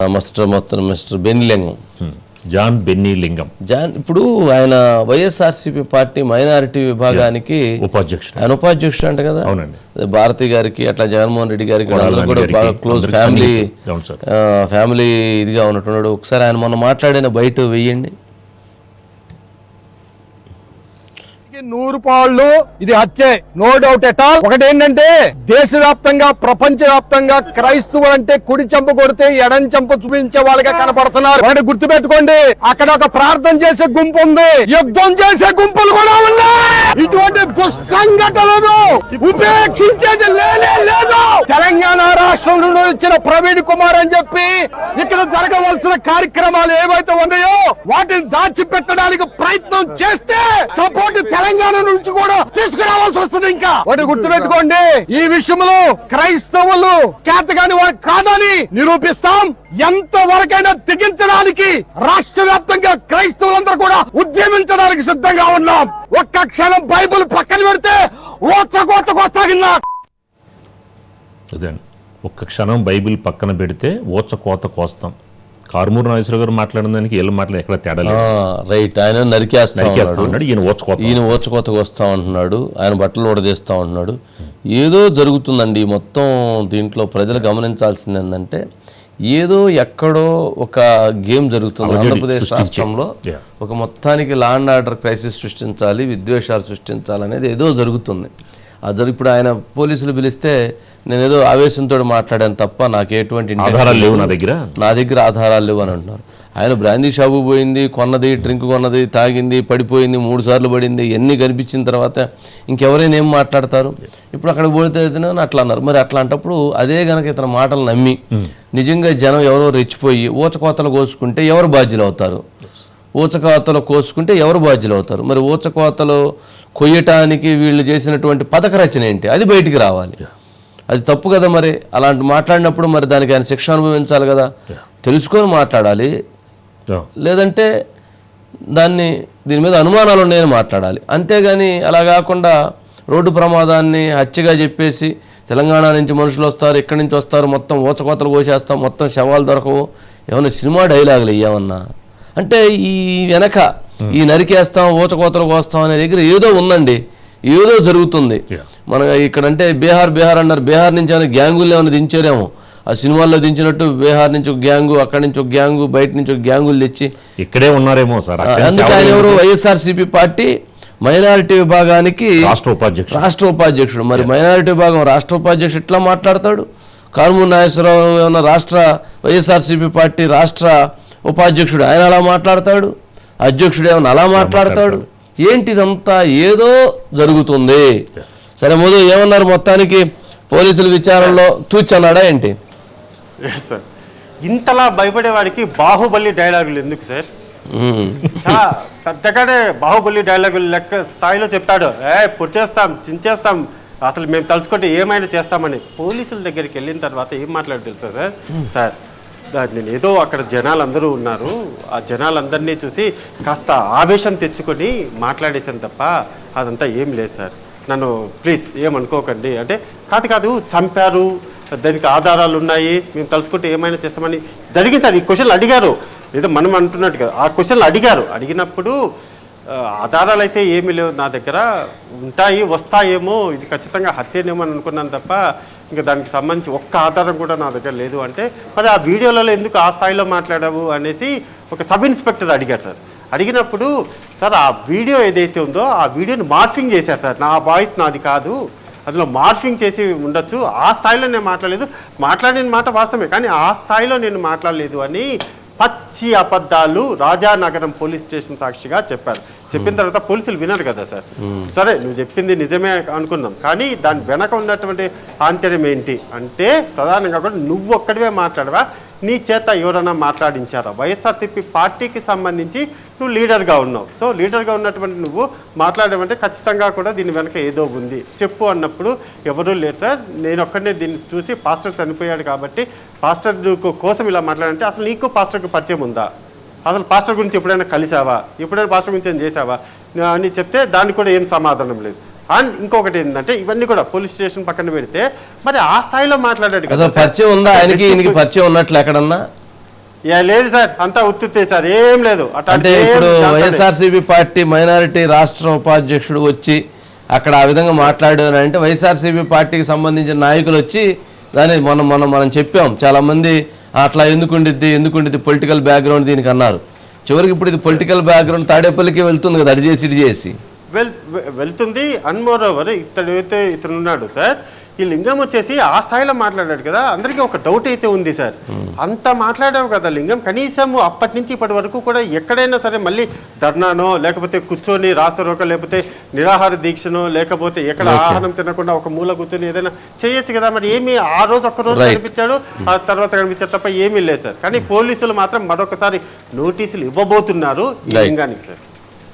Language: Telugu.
మిస్టర్ మొత్తం మిస్టర్ బెన్లింగం హ్మ్. జాన్ బెన్నీ లింగం జాన్ ఇప్పుడు ఆయన వైఎస్ఆర్సీపీ పార్టీ మైనారిటీ విభాగానికి ఉపాధ్యక్షుడు. ఆయన ఉపాధ్యక్షుడు అంట కదా? అవునండి. భారతి గారికి అట్లా జగన్మోహన్ రెడ్డి గారికి కూడా బాగా క్లోజ్ ఫ్యామిలీ. ఫ్యామిలీ ఇదిగా ఉన్నట్టున్నాడు. ఒకసారి ఆయన మొన్న మాట్లాడిన బయట వెయ్యండి. నుంచి నూరు పాళ్ళు ఇది హత్యే. నో డౌట్ ఎట్ ఆల్ ఒకటి ఏంటంటే దేశవ్యాప్తంగా ప్రపంచ వ్యాప్తంగా క్రైస్తవులు అంటే కుడి చెంప కొడితే ఎడం చెంప చూపించే వాళ్ళగా కనపడుతున్నారు. ఒకటి గుర్తుపెట్టుకోండి. అక్కడ ఒక ప్రార్థన చేసే గుంపు ఉంది. యుద్ధం చేసే గుంపులు కూడా ఉన్నాయి. ఇటువంటి దుస్సంఘటనలను ఉపేక్షించేది లేనే లేదు. తెలంగాణ రాష్ట్రం నుండి వచ్చిన ప్రవీణ్ కుమార్ అని చెప్పి ఇక్కడ జరగవలసిన కార్యక్రమాలు ఏవైతే ఉన్నాయో వాటిని దాచిపెట్టడానికి ప్రయత్నం చేస్తే సపోర్ట్ తెలంగాణ నుంచి కూడా తీసుకురావాల్సి వస్తుంది ఇంకా. వాటి గుర్తుపెట్టుకోండి ఈ విషయంలో క్రైస్తవులు చేతగాని వారు కాదని నిరూపిస్తాం. ఎంత వరకైనా తెగించడానికి రాష్ట్ర వ్యాప్తంగా క్రైస్తవులందరూ కూడా ఉద్యమించడానికి సిద్ధంగా ఉన్నాం. ఒక్క క్షణం బైబిల్ పక్కన పెడితే ఓచ కోతకు వస్తాగిన్నా అదే ఒక్క క్షణం బైబిల్ పక్కన పెడితే ఓచ కోత కోస్తాం కారుమూరు నాగేశ్వర గారు మాట్లాడిన దానికి వీళ్ళు మాట్లాడి ఎక్కడ తేడా రైట్. ఆయన నరికేస్తా నరికేస్తా ఉన్నాడు. ఉన్నాడు ఈయన ఓచ కోత ఈయన ఓచకోతకు వస్తా ఉంటున్నాడు. ఆయన బట్టలు ఊడదీస్తా ఉంటున్నాడు. ఏదో జరుగుతుందండి మొత్తం దీంట్లో ప్రజలు గమనించాల్సింది ఏంటంటే ఏదో ఎక్కడో ఒక గేమ్ జరుగుతుంది ఆంధ్రప్రదేశ్. రాష్ట్రంలో. ఒక మొత్తానికి లా అండ్ ఆర్డర్ క్రైసిస్ సృష్టించాలి విద్వేషాలు సృష్టించాలి అనేది ఏదో జరుగుతుంది ఆ జరు ఇప్పుడు ఆయన పోలీసులు పిలిస్తే నేను ఏదో ఆవేశంతో మాట్లాడాను తప్ప నాకు ఎటువంటి. నా దగ్గర నా దగ్గర ఆధారాలు లేవు అని అంటున్నారు ఆయన బ్రాందీ షాపు పోయింది కొన్నది డ్రింక్ కొన్నది తాగింది పడిపోయింది మూడు సార్లు పడింది ఎన్ని కనిపించిన తర్వాత ఇంకెవరైనా ఏం మాట్లాడతారు? ఇప్పుడు అక్కడికి పోతే అని అట్లా అన్నారు. మరి అట్లాంటప్పుడు అదే గనక ఇతని మాటలు నమ్మి నిజంగా జనం ఎవరో రెచ్చిపోయి ఊచకోతలు కోసుకుంటే ఎవరు బాధ్యులు అవుతారు ఊచకోతలు కోసుకుంటే ఎవరు బాధ్యులు అవుతారు మరి ఊచకోతలు కొయ్యటానికి వీళ్ళు చేసినటువంటి పథక రచన ఏంటి? అది బయటికి రావాలి. అది తప్పు కదా మరి? అలాంటి మాట్లాడినప్పుడు మరి దానికి ఆయన శిక్ష అనుభవించాలి కదా? తెలుసుకొని మాట్లాడాలి. లేదంటే దాన్ని దీని మీద అనుమానాలు ఉన్నాయని మాట్లాడాలి. అంతేగాని అలా కాకుండా రోడ్డు ప్రమాదాన్ని హత్యగా చెప్పేసి తెలంగాణ నుంచి మనుషులు వస్తారు ఇక్కడి నుంచి వస్తారు మొత్తం ఊచకోతలు కోసేస్తాం మొత్తం శవాలు దొరకవు. ఏమన్నా సినిమా డైలాగులు ఇయ్యామన్నా అంటే ఈ వెనక ఈ నరికేస్తాం ఊచకోతలు కోస్తాం అనే దగ్గర ఏదో ఉందండి. ఏదో జరుగుతుంది. మన ఇక్కడంటే బీహార్ బీహార్ అన్నారు. బీహార్ నుంచి ఏమైనా గ్యాంగులు ఏమైనా దించారేమో. ఆ సినిమాల్లో దించినట్టు బీహార్ నుంచి ఒక గ్యాంగు అక్కడి నుంచి ఒక గ్యాంగు బయట నుంచి ఒక గ్యాంగులు తెచ్చి ఇక్కడే ఉన్నారేమో సార్ అందుకే ఆయన ఎవరు వైఎస్ఆర్సీపీ పార్టీ మైనారిటీ విభాగానికి రాష్ట్ర ఉపాధ్యక్షుడు. రాష్ట్ర ఉపాధ్యక్షుడు. మరి మైనారిటీ విభాగం రాష్ట్ర ఉపాధ్యక్షుడు ఎట్లా మాట్లాడతాడు? కారుమూరి నాగేశ్వరరావు ఏమన్నా రాష్ట్ర వైఎస్ఆర్సీపీ పార్టీ రాష్ట్ర ఉపాధ్యక్షుడు ఆయన అలా మాట్లాడతాడు? అధ్యక్షుడు ఏమన్నా అలా మాట్లాడతాడు? ఏంటి ఇదంతా ఏదో జరుగుతుంది. సరే ముందు ఏమన్నారు? మొత్తానికి పోలీసుల విచారణలో తూచన్నాడా ఏంటి? Yes, సార్ ఇంతలా భయపడేవాడికి బాహుబలి డైలాగులు ఎందుకు సార్. చాలా పెద్దగానే బాహుబలి డైలాగులు లెక్క స్థాయిలో చెప్తాడు. ఏ పొడిచేస్తాం చించేస్తాం అసలు మేము తలుచుకుంటే ఏమైనా చేస్తామని పోలీసుల దగ్గరికి వెళ్ళిన తర్వాత ఏం మాట్లాడు తెలుసా సార్ సార్ నేను ఏదో అక్కడ జనాలందరూ ఉన్నారు. ఆ జనాలందరినీ చూసి కాస్త ఆవేశం తెచ్చుకొని మాట్లాడేసాను తప్ప అదంతా ఏం లేదు సార్ నన్ను ప్లీజ్ ఏమనుకోకండి. అంటే కాదు కాదు చంపారు దానికి ఆధారాలు ఉన్నాయి మేము తలుచుకుంటే ఏమైనా చేస్తామని జరిగింది సార్. ఈ క్వశ్చన్లు అడిగారు. ఏదో మనం అంటున్నట్టు కదా. ఆ క్వశ్చన్లు అడిగారు. అడిగినప్పుడు ఆధారాలు అయితే ఏమీ లేవు నా దగ్గర. ఉంటాయి వస్తాయేమో. ఇది ఖచ్చితంగా హత్యనేమో అని అనుకున్నాను తప్ప ఇంకా దానికి సంబంధించి ఒక్క ఆధారం కూడా నా దగ్గర లేదు. అంటే మరి ఆ వీడియోలలో ఎందుకు ఆ స్థాయిలో మాట్లాడావు అనేసి ఒక సబ్ ఇన్స్పెక్టర్ అడిగారు సార్. అడిగినప్పుడు సార్ ఆ వీడియో ఏదైతే ఉందో ఆ వీడియోని మార్ఫింగ్ చేశారు సార్. నా వాయిస్ నాది కాదు. అందులో మార్ఫింగ్ చేసి ఉండొచ్చు. ఆ స్థాయిలో నేను మాట్లాడలేదు. మాట్లాడిన మాట వాస్తవమే. కానీ ఆ స్థాయిలో నేను మాట్లాడలేదు అని పచ్చి అబద్ధాలు రాజానగరం పోలీస్ స్టేషన్ సాక్షిగా చెప్పారు. చెప్పిన తర్వాత పోలీసులు వినరు కదా సార్. సరే నువ్వు చెప్పింది నిజమే అనుకుందాం. కానీ దాని వెనక ఉన్నటువంటి ఆంతర్యం ఏంటి? అంటే ప్రధానంగా కూడా నువ్వు ఒక్కడివే మాట్లాడవా? నీ చేత ఎవరైనా మాట్లాడించారా? వైఎస్ఆర్సీపీ పార్టీకి సంబంధించి నువ్వు లీడర్గా ఉన్నావు. సో లీడర్గా ఉన్నటువంటి నువ్వు మాట్లాడమంటే ఖచ్చితంగా కూడా దీని వెనక ఏదో ఉంది. చెప్పు అన్నప్పుడు ఎవరూ లేరు సార్. నేను ఒక్కడనే దీన్ని చూసి పాస్టర్ చనిపోయాడు కాబట్టి పాస్టర్ కోసం ఇలా మాట్లాడంటే అసలు నీకు పాస్టర్కి పరిచయం ఉందా? అసలు పాస్టర్ గురించి ఎప్పుడైనా కలిసావా? ఎప్పుడైనా పాస్టర్ గురించి ఏం చేసావా? అని చెప్తే దానికి కూడా ఏం సమాధానం లేదు. అండ్ ఇంకొకటి ఏంటంటే ఇవన్నీ కూడా పోలీస్ స్టేషన్ పక్కన పెడితే మరి ఆ స్థాయిలో మాట్లాడాడు కదా. పరిచయం ఉందా? ఆయనకి ఈయనకి పరిచయం ఉన్నట్లు ఎక్కడన్నా? లేదు సార్. అంతా ఉత్తుతే సార్. ఏం లేదు. అంటే ఇప్పుడు. వైఎస్ఆర్సీపీ పార్టీ మైనారిటీ రాష్ట్ర ఉపాధ్యక్షుడు వచ్చి అక్కడ ఆ విధంగా మాట్లాడారు అంటే వైఎస్ఆర్సీపీ పార్టీకి సంబంధించిన నాయకులు వచ్చి దాన్ని మనం మనం మనం చెప్పాం. చాలా మంది అట్లా ఎందుకు ఉండిద్ది ఎందుకు ఉండిద్ది పొలిటికల్ బ్యాక్గ్రౌండ్ దీనికి అన్నారు. చివరికి ఇప్పుడు ఇది పొలిటికల్ బ్యాక్గ్రౌండ్ తాడేపల్లికి వెళ్తుంది కదా అడి చేసి చేసి. వెల్ వె- వెళ్తుంది. అన్ మోర్ ఓవర్ ఇతడు అయితే ఇతను ఉన్నాడు సార్ ఈ లింగం వచ్చేసి ఆ స్థాయిలో మాట్లాడాడు కదా. అందరికీ ఒక డౌట్ అయితే ఉంది సార్ అంత మాట్లాడావు కదా లింగం. కనీసం అప్పటి నుంచి ఇప్పటి వరకు కూడా ఎక్కడైనా సరే మళ్ళీ ధర్నానో లేకపోతే కూర్చొని రాస్తారోకో లేకపోతే నిరాహార దీక్షనో లేకపోతే ఎక్కడ ఆహారం తినకుండా ఒక మూల కూర్చొని ఏదైనా చేయొచ్చు కదా. మరి ఏమి ఆ రోజు ఒక్క రోజు. కనిపించాడు. ఆ తర్వాత కనిపించాడు తప్ప ఏమీ లేదు సార్ కానీ పోలీసులు మాత్రం మరొకసారి నోటీసులు ఇవ్వబోతున్నారు ఈ. లింగానికి సార్